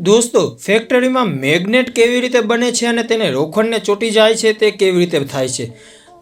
દોસ્તો ફેક્ટરીમાં મેગ્નેટ કેવી રીતે બને છે અને તેને લોખંડને ચોંટી જાય છે તે કેવી રીતે થાય છે?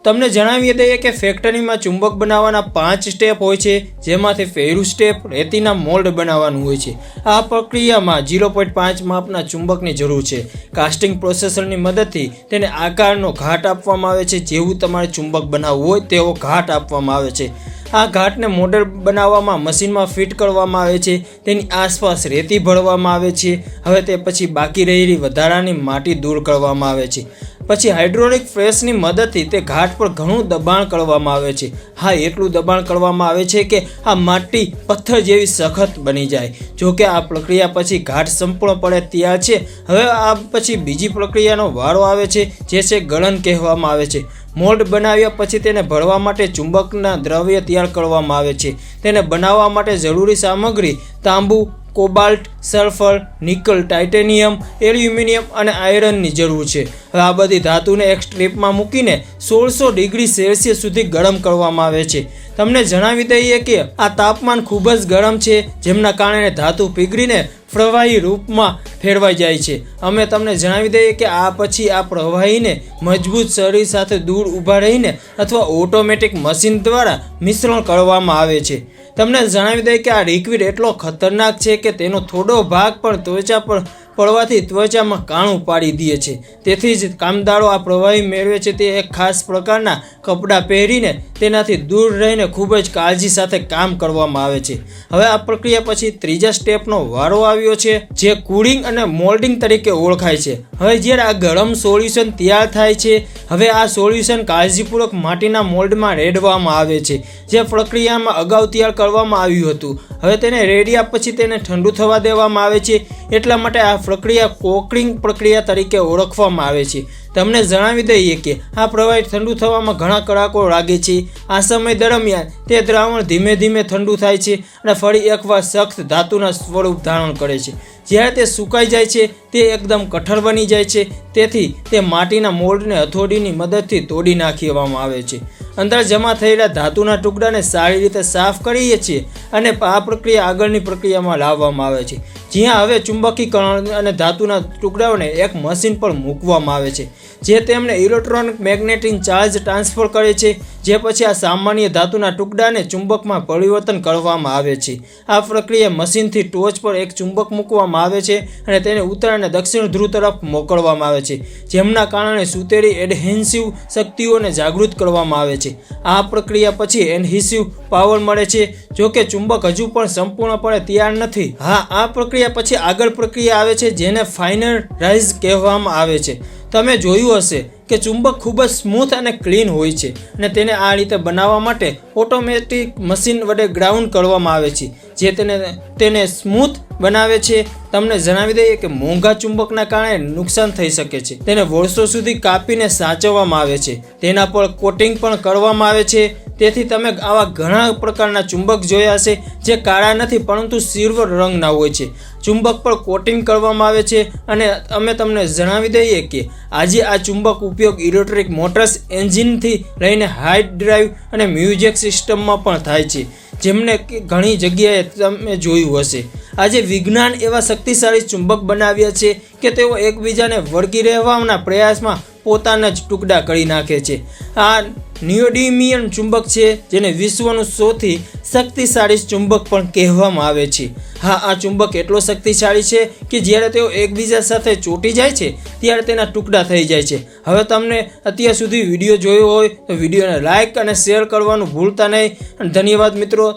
તમને જણાવી દઈએ કે ફેક્ટરીમાં ચુંબક બનાવવાના પાંચ સ્ટેપ હોય છે, જેમાંથી પહેલું સ્ટેપ રેતીના મોલ્ડ બનાવવાનું હોય છે. આ પ્રક્રિયામાં ઝીરો પોઈન્ટ પાંચ માપના ચુંબકની જરૂર છે. કાસ્ટિંગ પ્રોસેસરની મદદથી તેને આકારનો ઘાટ આપવામાં આવે છે. જેવું તમારે ચુંબક બનાવવું હોય તેવો ઘાટ આપવામાં આવે છે. આ ઘાટને મોડર બનાવવામાં, મશીનમાં ફિટ કરવામાં આવે છે, તેની આસપાસ રેતી ભરવામાં આવે છે, હવે તે પછી બાકી રહેલી વધારાની માટી દૂર કરવામાં આવે છે. પછી હાઇડ્રોલિક પ્રેસની મદદથી તે ઘાટ પર ઘણું દબાણ કરવામાં આવે છે. હા, એટલું દબાણ કરવામાં આવે છે કે આ માટી પથ્થર જેવી સખત બની જાય. જો કે આ પ્રક્રિયા પછી ઘાટ સંપૂર્ણપણે તૈયાર છે. હવે આ પછી બીજી પ્રક્રિયાનો વારો આવે છે જે છે ગળન કહેવામાં આવે છે. મોલ્ડ બનાવ્યા પછી તેને ભરવા માટે ચુંબકના દ્રવ્ય તૈયાર કરવામાં આવે છે. તેને બનાવવા માટે જરૂરી સામગ્રી તાંબુ, cobalt, sulphur, nickel, titanium, aluminium અને આયરનની જરૂર છે. હવે આ બધી ધાતુને એક સ્ટ્રીપમાં મૂકીને સોળસો ડિગ્રી સેલ્સિયસ સુધી ગરમ કરવામાં આવે છે. તમને જણાવી દઈએ કે આ તાપમાન ખૂબ જ ગરમ છે, જેમના કારણે ધાતુ પીગળીને પ્રવાહી રૂપમાં ફેરવાઈ જાય છે. અમે તમને જણાવી દઈએ કે આ પછી આ પ્રવાહીને મજબૂત શરીર સાથે દૂર ઊભા રહીને અથવા ઓટોમેટિક મશીન દ્વારા મિશ્રણ કરવામાં આવે છે. તમને જણાવી દઈએ કે આ લિક્વિડ એટલો ખતરનાક છે કે તેનો થોડો ભાગ પણ ત્વચા પર પડવાથી ત્વચામાં કાણું પાડી દે છે. તેથી જ કામદારો આ પ્રવાહી મેળવે છે તે એક ખાસ પ્રકારના કપડાં પહેરીને તેનાથી દૂર રહીને ખૂબ જ કાળજી સાથે કામ કરવામાં આવે છે. હવે આ પ્રક્રિયા પછી ત્રીજા સ્ટેપનો વારો આવ્યો છે, જે કુલિંગ અને મોલ્ડિંગ તરીકે ઓળખાય છે. હવે જ્યારે આ ગરમ સોલ્યુશન તૈયાર થાય છે, હવે આ સોલ્યુશન કાળજીપૂર્વક માટીના મોલ્ડમાં રેડવામાં આવે છે, જે પ્રક્રિયામાં અગાઉ તૈયાર કરવામાં આવ્યું હતું. હવે તેને રેડ્યા પછી તેને ઠંડુ થવા દેવામાં આવે છે, એટલા માટે આ પ્રક્રિયા કોકરિંગ પ્રક્રિયા તરીકે ઓળખવામાં આવે છે. તમને જણાવી દઈએ કે આ પ્રવાહી ઠંડુ થવામાં ઘણા કડાકો લાગે છે. આ સમય દરમિયાન તે દ્રાવણ ધીમે ધીમે ઠંડુ થાય છે અને ફરી એકવાર સખ્ત ધાતુના સ્વરૂપ ધારણ કરે છે. જ્યારે તે સુકાઈ જાય છે, તે એકદમ કઠણ બની જાય છે. તેથી તે માટીના મોલ્ડને હથોડીની મદદથી તોડી નાખવામાં આવે છે. અંદર જમા થયેલા ધાતુના ટુકડાને સારી રીતે સાફ કરીએ છીએ અને આ પ્રક્રિયા આગળની પ્રક્રિયામાં લાવવામાં આવે છે. જ્યાં હવે ચુંબકીકરણ અને ધાતુના ટુકડાઓને એક મશીન પર મૂકવામાં આવે છે, જે તેમને ઇલેક્ટ્રોનિક મેગ્નેટિક ચાર્જ ટ્રાન્સફર કરે છે, જે પછી આ સામાન્ય ધાતુના ટુકડાને ચુંબકમાં પરિવર્તન કરવામાં આવે છે. આ પ્રક્રિયા મશીનથી ટોચ પર એક ચુંબક મૂકવામાં આવે છે અને તેને ઉત્તર અને દક્ષિણ ધ્રુવ તરફ મોકલવામાં આવે છે, જેમના કારણે સુતેરી એડહેન્સિવ શક્તિઓને જાગૃત કરવામાં આવે છે. આ પ્રક્રિયા પછી એનહિસિવ પાવર મળે છે જો કે ચુંબક હજુ પણ સંપૂર્ણપણે તૈયાર નથી. હા, આ પ્રક્રિયા પછી આગળ પ્રક્રિયા આવે છે જેને ફાઇનલ રાઇઝ કહેવામાં આવે છે. તમે જોયું હશે કે ચુંબક ખૂબ જ સ્મૂથ અને ક્લીન હોય છે અને તેને આ રીતે બનાવવા માટે ઓટોમેટિક મશીન વડે ગ્રાઉન્ડ કરવામાં આવે છે, જે તેને તેને સ્મૂથ બનાવે છે તમને જણાવી દઈએ કે મોંઘા ચુંબકના કારણે નુકસાન થઈ શકે છે. તેને વર્ષો સુધી કાપીને સાચવવામાં આવે છે. તેના પર કોટિંગ પણ કરવામાં આવે છે. તેથી તમે આવા ઘણા પ્રકારના ચુંબક જોયા હશે જે કાળા નથી, પરંતુ સિલ્વર રંગના હોય છે. ચુંબક પર કોટિંગ કરવામાં આવે છે અને અમે તમને જણાવી દઈએ કે આજે આ ચુંબક ઉપયોગ ઇલેક્ટ્રિક મોટર્સ એન્જિનથી લઈને હાઇટ ડ્રાઈવ અને મ્યુઝિક સિસ્ટમમાં પણ થાય છે. જેમને ઘણી જગ્યાએ તમે જોયું હશે. આજે વિજ્ઞાન એવા શક્તિશાળી ચુંબક બનાવ્યા છે કે તેઓ એકબીજાને વળગી રહેવાના પ્રયાસમાં પોતાના જ ટુકડા કરી નાખે છે. આ નિયોડિમિયન ચુંબક છે જેને વિશ્વનું સૌથી શક્તિશાળી ચુંબક પણ કહેવામાં આવે છે. હા, આ ચુંબક એટલો શક્તિશાળી છે કે જ્યારે તેઓ એકબીજા સાથે ચોંટી જાય છે, ત્યારે તેના ટુકડા થઈ જાય છે. હવે તમને અત્યાર સુધી વીડિયો જોયો હોય તો વિડીયોને લાઇક અને શેર કરવાનું ભૂલતા નહીં. અને ધન્યવાદ મિત્રો.